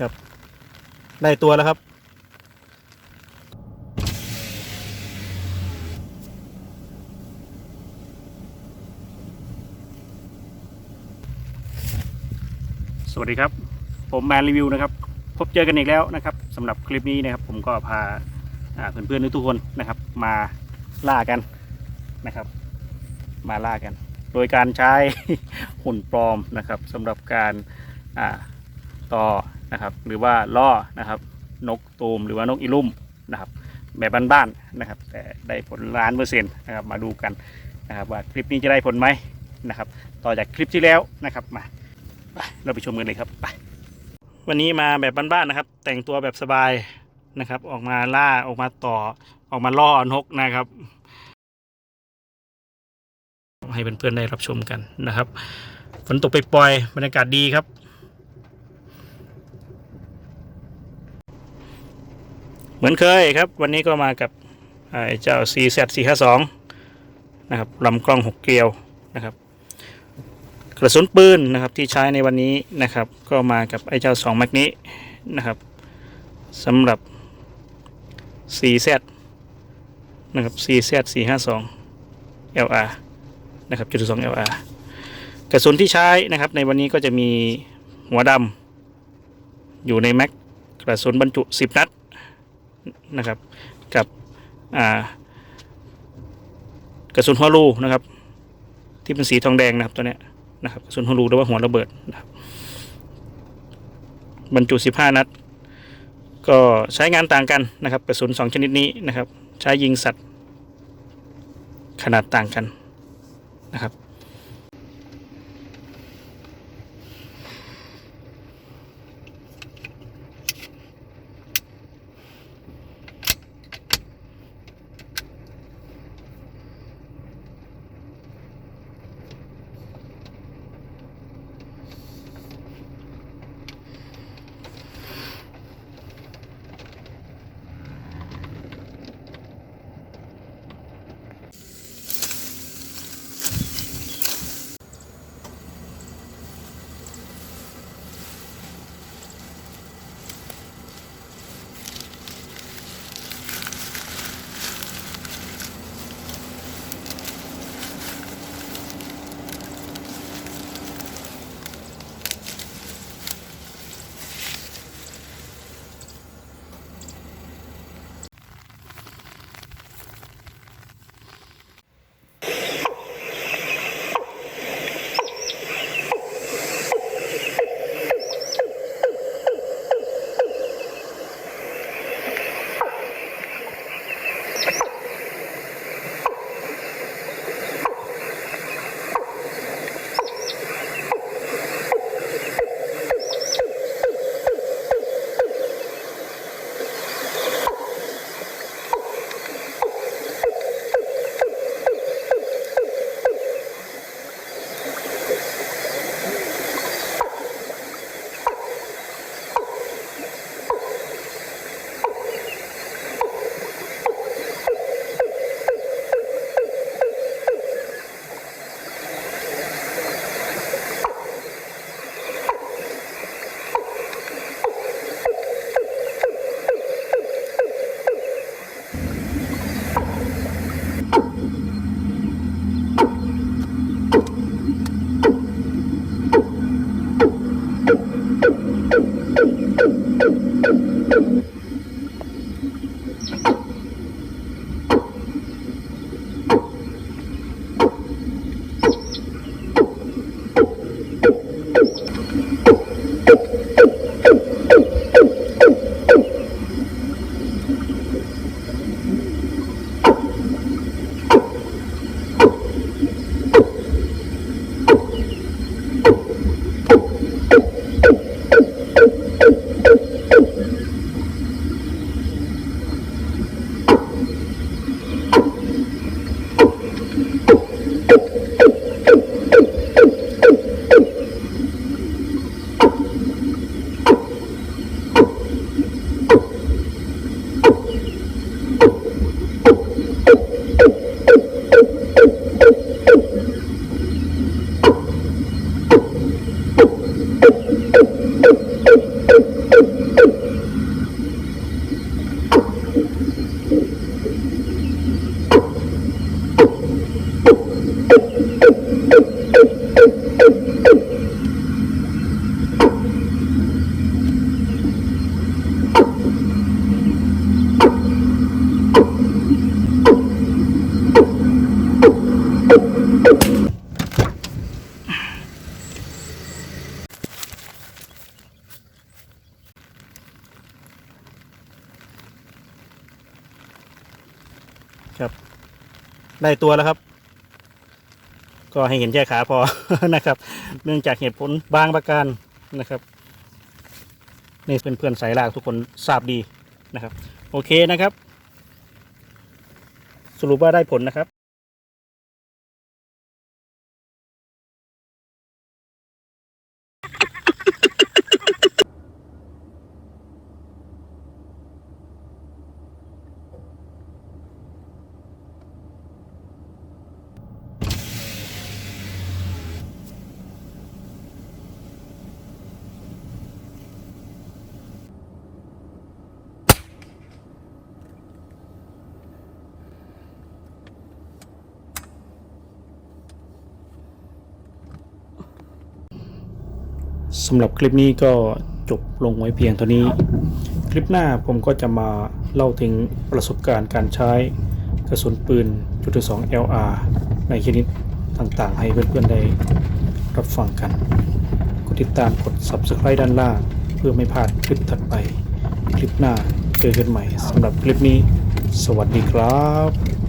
ครับ ได้ตัวแล้วครับ สวัสดีครับ ผมแมนรีวิวนะครับ พบเจอกันอีกแล้วนะครับสำหรับคลิปนี้นะครับ ผมก็พาอ่าเพื่อนๆทุกคนนะครับ มาล่ากันนะครับ มาล่ากัน โดยการใช้หุ่นปลอมนะครับสำหรับการต่อ นะครับ หรือว่าล่อนะครับ นกตูมหรือว่านกอีลุ่มนะครับ แบบบ้านๆนะครับ แต่ได้ผลล้านเปอร์เซ็นต์นะครับมาดูกันนะครับว่าคลิปนี้จะได้ผลไหมนะครับ ต่อจากคลิปที่แล้วนะครับมาไปเราไปชมกันเลยครับไปวันนี้มาแบบบ้านๆนะครับ แต่งตัวแบบสบายนะครับ ออกมาล่าออกมาต่อออกมาล่อนกนะครับ ให้เพื่อนๆได้รับชมกันนะครับ ฝนตกไปปล่อยๆบรรยากาศดีครับ เหมือนเคยครับ วันนี้ก็มากับไอ้เจ้า CZ 452นะครับลำกล้อง 6 เกลียวนะครับ กระสุนปืนนะครับที่ใช้ในวันนี้นะครับ ก็มากับไอ้เจ้า 2 แมกนี้นะครับสำหรับ CZ นะครับ CZ 452 LR นะครับจุดสอง LR กระสุนที่ใช้นะครับในวันนี้ก็จะมีหัวดำอยู่ในแม็กกระสุนบรรจุ 10 นัด นะครับ กับกระสุนหัวรูนะครับ ที่เป็นสีทองแดงนะครับตัวเนี้ยนะครับกระสุนหัวรูหรือว่าหัวระเบิดนะครับบรรจุ 15 นัด ก็ใช้งานต่างกันนะครับกระสุน 2 ชนิดนี้นะครับ ใช้ยิงสัตว์ขนาดต่างกันนะครับ ครับ ได้ตัวแล้วครับ ก็ให้เห็นแค่ขาพอนะครับ เนื่องจากเหตุผลบางประการนะครับนี่เป็นเพื่อนสายลากทุกคนทราบดีนะครับ โอเคนะครับ สรุปว่าได้ผลนะครับ สำหรับคลิปนี้ก็จบลงไว้เพียงเท่านี้ คลิปหน้าผมก็จะมาเล่าถึงประสบการณ์การใช้กระสุนปืนจุดสอง LR ในชนิดต่างๆ ให้เพื่อนๆได้รับฟังกัน กดติดตามกด Subscribe ด้านล่าง เพื่อไม่พลาดคลิปถัดไป คลิปหน้าเจอกันใหม่สำหรับคลิปนี้ สวัสดีครับ